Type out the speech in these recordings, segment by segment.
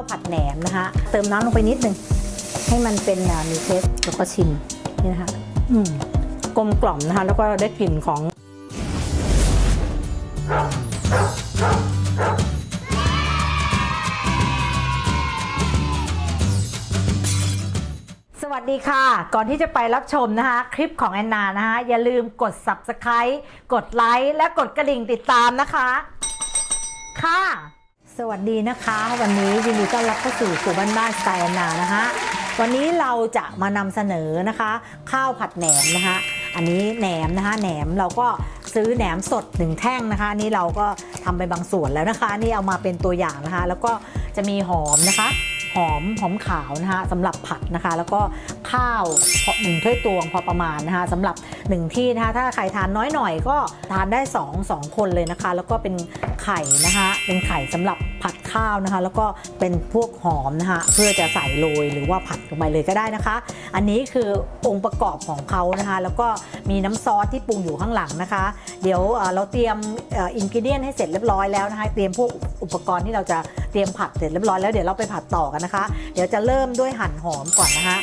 าวผัดแหนมนะคะ เติมน้ำลงไปนิดนึงให้มันเป็นมีเทสแล้วก็ชิมนี่นะคะอืมกลมกล่อมนะคะแล้วก็ได้กลิ่นของสวัสดีค่ะ ก่อนที่จะไปรับชมนะคะ คลิปของแอนนานะคะ อย่าลืมกด subscribe กดไลค์และกดกระดิ่งติดตามนะคะ ค่ะ สวัสดีนะคะ วันนี้ยินดีต้อนรับเข้าสู่สู่บ้านบ้านสไตล์อนานะคะวันนี้เราจะมานำเสนอนะคะ ข้าวผัดแหนมนะคะอันนี้แหนมนะคะแหนมเราก็ซื้อแหนมสดหนึ่งแท่งนะคะนนี้เราก็ทำไปบางส่วนแล้วนะคะ นี่เอามาเป็นตัวอย่างนะคะ แล้วก็จะมีหอมนะคะ หอมหอมขาวนะคะสำหรับผัดนะคะ แล้วก็ ข้าวหนึ่งถ้วยตวงพอประมาณนะคะสำหรับหนึ่งที่นะคะถ้าใครทานน้อยหน่อยก็ทานได้ 2 2 คนเลยนะคะ แล้วก็เป็นไข่นะคะเป็นไข่สำหรับผัดข้าวนะคะ แล้วก็เป็นพวกหอมนะคะเพื่อจะใส่โรยหรือว่าผัดลงไปเลยก็ได้นะคะ อันนี้คือองค์ประกอบของเขานะคะ แล้วก็มีน้ำซอสที่ปรุงอยู่ข้างหลังนะคะ เดี๋ยวเอ่อเราเตรียมอินกิเดียนให้เสร็จเรียบร้อยแล้วนะคะเตรียมพวกอุปกรณ์ที่เราจะเตรียมผัดเสร็จเรียบร้อยแล้วเดี๋ยวเราไปผัดต่อกันนะคะ เดี๋ยวจะเริ่มด้วยหั่นหอมก่อนนะคะ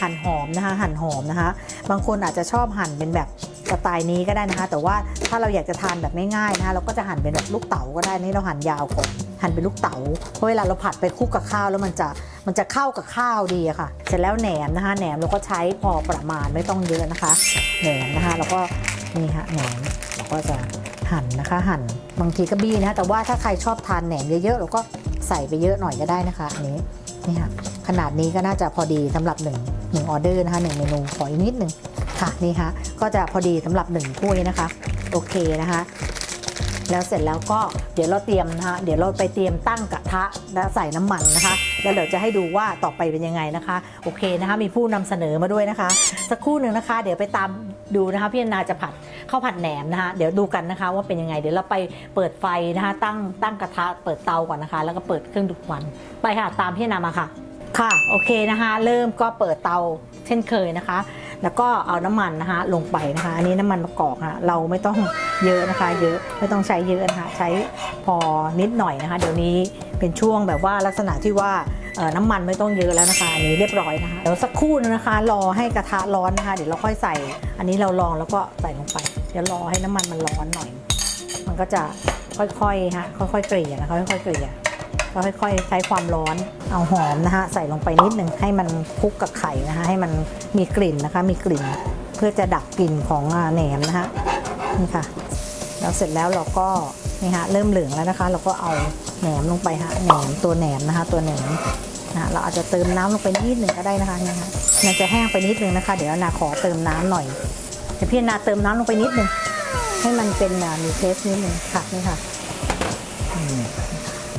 หั่นหอมนะคะ หั่นหอมนะคะ บางคนอาจจะชอบหั่นเป็นแบบสไตล์นี้ก็ได้นะคะ แต่ว่าถ้าเราอยากจะทานแบบง่ายๆนะคะเราก็จะหั่นเป็นแบบลูกเต๋าก็ได้นี่เราหั่นยาวก่อนหั่นเป็นลูกเต๋าเพราะเวลาเราผัดไปคลุกกับข้าวแล้วมันจะมันจะเข้ากับข้าวดีอะค่ะ เสร็จแล้วแหนมนะคะแหนมเราก็ใช้พอประมาณไม่ต้องเยอะนะคะแหนมนะคะแล้วก็นี่ฮะแหนมเราก็จะหั่นนะคะหั่นบางทีก็บี้นะคะแต่ว่าถ้าใครชอบทานแหนมเยอะๆเราก็ใส่ไปเยอะหน่อยก็ได้นะคะอันนี้นี่ค่ะขนาดนี้ก็น่าจะพอดีสำหรับ1 1ออเดอร์นะคะ1เมนูขออีกนิดหนึ่งค่ะนี่ค่ะก็จะพอดีสำหรับ1ถ้วยนะคะโอเคนะคะแล้วเสร็จแล้วก็เดี๋ยวเราเตรียมนะคะเดี๋ยวเราไปเตรียมตั้งกระทะและใส่น้ำมันนะคะ แล้วเดี๋ยวจะให้ดูว่าต่อไปเป็นยังไงนะคะ โอเคนะคะ มีผู้นำเสนอมาด้วยนะคะ สักครู่หนึ่งนะคะ เดี๋ยวไปตามดูนะคะพี่นาจะผัดข้าวผัดแหนมนะคะ เดี๋ยวดูกันนะคะ ว่าเป็นยังไง เดี๋ยวเราไปเปิดไฟนะคะ ตั้งตั้งกระทะเปิดเตาก่อนนะคะ แล้วก็เปิดเครื่องดูดควันไปค่ะตามพี่นามาค่ะ ค่ะโอเคนะคะเริ่มก็เปิดเตาเช่นเคยนะคะ แล้วก็เอาน้ำมันนะคะลงไปนะคะ อันนี้น้ำมันมะกอกค่ะเราไม่ต้องเยอะนะคะ เยอะไม่ต้องใช้เยอะนะคะใช้พอนิดหน่อยนะคะ เดี๋ยวนี้เป็นช่วงแบบว่าลักษณะที่ว่าน้ำมันไม่ต้องเยอะแล้วนะคะอันนี้เรียบร้อยนะคะเดี๋ยวสักครู่นะคะ รอให้กระทะร้อนนะคะ เดี๋ยวเราค่อยใส่ อันนี้เราลองแล้วก็ใส่ลงไป เดี๋ยวรอให้น้ำมันมันร้อนหน่อย มันก็จะค่อยๆฮะค่อยๆเกลี่ยนะคะค่อยๆเกลี่ย ก็ค่อยๆใช้ความร้อนเอาหอมนะคะใส่ลงไปนิดหนึ่งให้มันคลุกกับไข่นะคะให้มันมีกลิ่นนะคะ มีกลิ่น เพื่อจะดับกลิ่นของแหนมนะคะนี่ค่ะแล้วเสร็จแล้วเราก็นี่ฮะเริ่มเหลืองแล้วนะคะ เราก็เอาแหนมลงไปฮะแหนมตัวแหนมนะคะ ตัวแหนมนะเราอาจจะเติมน้ำลงไปนิดหนึ่งก็ได้นะคะนี่ค่ะมันจะแห้งไปนิดนึงนะคะ เดี๋ยวนาขอเติมน้ำหน่อยเดี๋ยวพี่นาเติมน้ำลงไปนิดนึงให้มันเป็นมีเทสนิดนึงค่ะนี่ค่ะ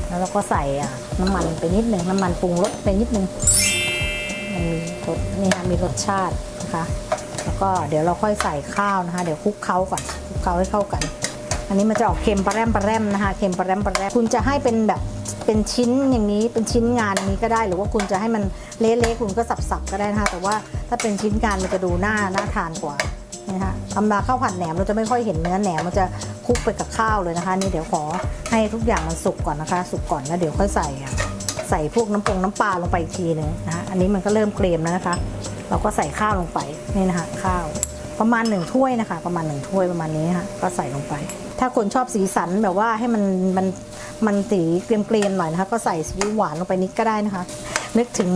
แล้วเราก็ใส่น้ำมันไปนิดหนึ่งน้ำมันปรุงรสไปนิดหนึ่งมันมีรสนี่ฮะมีรสชาตินะคะ แล้วก็เดี๋ยวเราค่อยใส่ข้าวนะคะ เดี๋ยวคลุกเคล้าก่อนคลุกเคล้าให้เข้ากัน อันนี้มันจะออกเค็มปลาแรมปลาแรมนะคะเค็มปลาแรมปลาแรมคุณจะให้เป็นแบบเป็นชิ้นอย่างนี้เป็นชิ้นงานนี้ก็ได้ หรือว่าคุณจะให้มันเละๆคุณก็สับๆก็ได้นะคะแต่ว่าถ้าเป็นชิ้นงานมันจะดูน่าน่าทานกว่านะคะทำมาข้าวผัดแหนมเราจะไม่ค่อยเห็นเนื้อแหนมมันจะ ลุกไปกับข้าวเลยนะคะ นี่เดี๋ยวขอให้ทุกอย่างมันสุกก่อนนะคะ สุกก่อนแล้วเดี๋ยวค่อยใส่ใส่พวกน้ำปงน้ำปลาลงไปอีกทีนึงนะคะอันนี้มันก็เริ่มเกรียมแล้วนะคะ เราก็ใส่ข้าวลงไปนี่นะคะข้าวประมาณหนึ่งถ้วยนะคะ ประมาณหนึ่งถ้วยประมาณนี้นะคะก็ใส่ลงไป ถ้าคนชอบสีสันแบบว่าให้มันมันมันสีเกรียมๆหน่อยนะคะ ก็ใส่ซีอิ๊วหวานลงไปนิดก็ได้นะคะ นึกถึง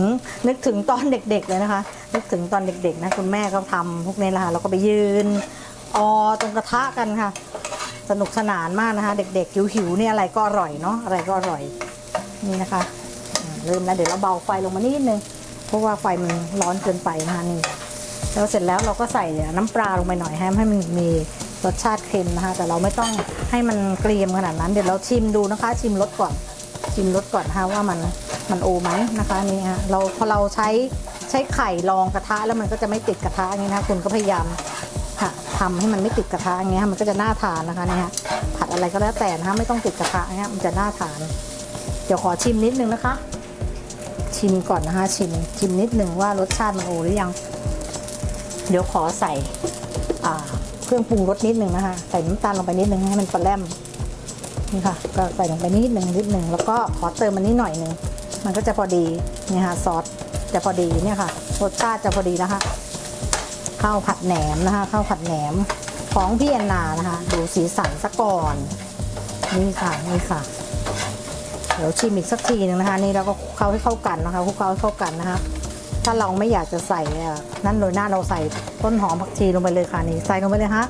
นึกถึงตอนเด็กๆเลยนะคะ นึกถึงตอนเด็กๆนะคุณแม่ก็ทำพวกนี้ละค่ะเราก็ไปยืนออตรงกระทะกันค่ะ สนุกสนานมากนะคะ เด็กๆหิวๆเนี่ยอะไรก็อร่อยเนาะอะไรก็อร่อยนี่นะคะเริ่มแล้วเดี๋ยวเราเบาไฟลงมานิดนึงเพราะว่าไฟมันร้อนเกินไปนะคะนี่แล้วเสร็จแล้วเราก็ใส่น้ำปลาลงไปหน่อยให้ให้มันมีรสชาติเค็มนะคะ แต่เราไม่ต้องให้มันเกรียมขนาดนั้น เดี๋ยวเราชิมดูนะคะ ชิมรสก่อนชิมรสก่อนนะคะว่ามันมันโอไหมนะคะนี่ฮะเราพอเราใช้ใช้ไข่รองกระทะแล้วมันก็จะไม่ติดกระทะอย่างนี้นะคะคุณก็พยายาม ทำให้มันไม่ติดกระทะอย่างเงี้ยมันก็จะน่าทานนะคะเนี่ยฮะผัดอะไรก็แล้วแต่นะคะไม่ต้องติดกระทะเนี่ยมันจะน่าทาน เดี๋ยวขอชิมนิดนึงนะคะ ชิมก่อนนะคะชิมชิมนิดนึงว่ารสชาติมันโอหรือยัง เดี๋ยวขอใส่อ่าเครื่องปรุงรสนิดนึงนะคะใส่น้ำตาลลงไปนิดนึงให้มันปลาแรมนี่ค่ะ ก็ใส่ลงไปนิดหนึ่งนิดหนึ่งแล้วก็ขอเติมมันนิดหน่อยหนึ่งมันก็จะพอดีเนี่ยค่ะซอสจะพอดีเนี่ยค่ะรสชาติจะพอดีนะคะ ข้าวผัดแหนมนะคะข้าวผัดแหนมของพี่แอนนานะคะ ดูสีสันซะก่อน นี่ค่ะนี่ค่ะ เดี๋ยวชิมอีกสักทีหนึ่งนะคะ นี่เราก็คลุกเคล้าให้เข้ากันนะคะคลุกเคล้าให้เข้ากันนะคะ ถ้าเราไม่อยากจะใส่นั่นโรยหน้าเราใส่ต้นหอมผักชีลงไปเลยค่ะนี่ใส่ลงไปเลยฮะ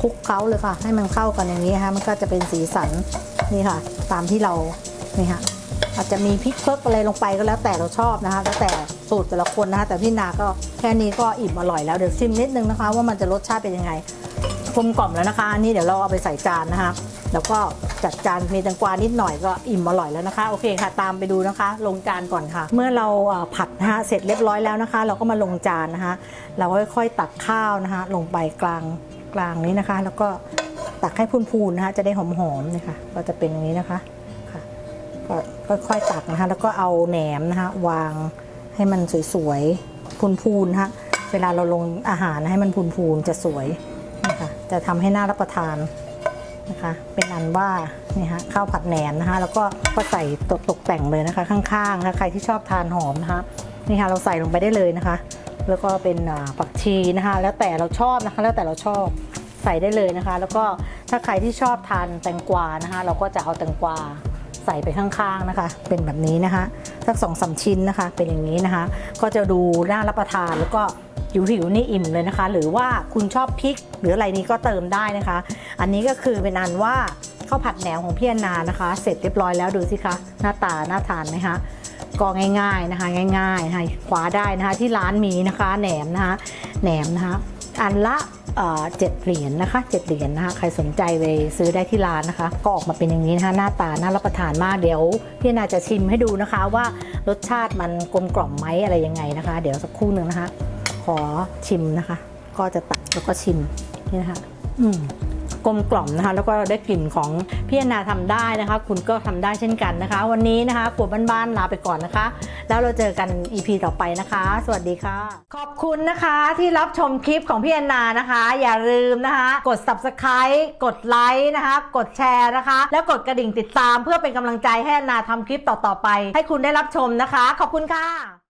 คลุกเคล้าเลยค่ะ ให้มันเข้ากันอย่างนี้ฮะมันก็จะเป็นสีสันนี่ค่ะ ตามที่เรานี่ฮะ อาจจะมีพริกเพิกอะไรลงไปก็แล้วแต่เราชอบนะคะ แล้วแต่สูตรแต่ละคนนะคะ แต่พี่นาก็แค่นี้ก็อิ่มอร่อยแล้วเดี๋ยวชิมนิดนึงนะคะ ว่ามันจะรสชาติเป็นยังไงกลมกล่อมแล้วนะคะอันนี้เดี๋ยวเราเอาไปใส่จานนะคะ แล้วก็จัดจานมีแตงกวานิดหน่อยก็อิ่มอร่อยแล้วนะคะโอเคค่ะ ตามไปดูนะคะ ลงจานก่อนค่ะ เมื่อเราผัดนะคะเสร็จเรียบร้อยแล้วนะคะ เราก็มาลงจานนะคะ เราค่อยๆตักข้าวนะคะ ลงไปกลางกลางนี้นะคะ แล้วก็ตักให้พูนๆนะคะ จะได้หอมๆนะคะก็จะเป็นอย่างนี้นะคะ ก็ค่อยๆตักนะคะ แล้วก็เอาแหนมนะคะ วางให้มันสวยๆพูนๆนะคะเวลาเราลงอาหารให้มันพูนๆจะสวยนะคะจะทำให้น่ารับประทานนะคะ เป็นอันว่านี่ฮะข้าวผัดแหนมนะคะ แล้วก็ก็ใส่ตกตกแต่งเลยนะคะ ข้างๆนะคะใครที่ชอบทานหอมนะคะนี่ค่ะเราใส่ลงไปได้เลยนะคะ แล้วก็เป็นผักชีนะคะ แล้วแต่เราชอบนะคะ แล้วแต่เราชอบใส่ได้เลยนะคะ แล้วก็ถ้าใครที่ชอบทานแตงกวานะคะ เราก็จะเอาแตงกวา ใส่ไปข้างๆนะคะ เป็นแบบนี้นะคะสักสองสามชิ้นนะคะ เป็นอย่างนี้นะคะ ก็จะดูน่ารับประทานแล้วก็หิวหิวๆนี่อิ่มเลยนะคะ หรือว่าคุณชอบพริก หรืออะไรนี้ก็เติมได้นะคะ อันนี้ก็คือเป็นอันว่าข้าวผัดแหนมของพี่อนนานะคะ เสร็จเรียบร้อยแล้วดูสิคะหน้าตาน่าทานไหมคะก็ง่ายๆนะคะ ง่ายๆนะคะคว้าได้นะคะที่ร้านมีนะคะแหนมนะคะแหนมนะคะอันละ เจ็ดเหรียญนะคะเจ็ดเหรียญนะคะใครสนใจไปซื้อได้ที่ร้านนะคะ ก็ออกมาเป็นอย่างนี้นะคะหน้าตาน่ารับประทานมากเดี๋ยวพี่นนาจะชิมให้ดูนะคะว่ารสชาติมันกลมกล่อมไหมอะไรยังไงนะคะ เดี๋ยวสักครู่หนึ่งนะคะ ขอชิมนะคะ ก็จะตักแล้วก็ชิมนี่นะคะ อืม กลมกล่อมนะคะ แล้วก็ได้กลิ่นของพี่แอนนาทำได้นะคะ คุณก็ทำได้เช่นกันนะคะ วันนี้นะคะขวดบ้านๆลาไปก่อนนะคะ แล้วเราเจอกัน EP ต่อไปนะคะ สวัสดีค่ะ ขอบคุณนะคะที่รับชมคลิปของพี่แอนนานะคะ อย่าลืมนะคะ กด subscribe กดไลค์นะคะ กดแชร์นะคะ แล้วกดกระดิ่งติดตามเพื่อเป็นกำลังใจให้แอนนาทำคลิปต่อๆไป ให้คุณได้รับชมนะคะ ขอบคุณค่ะ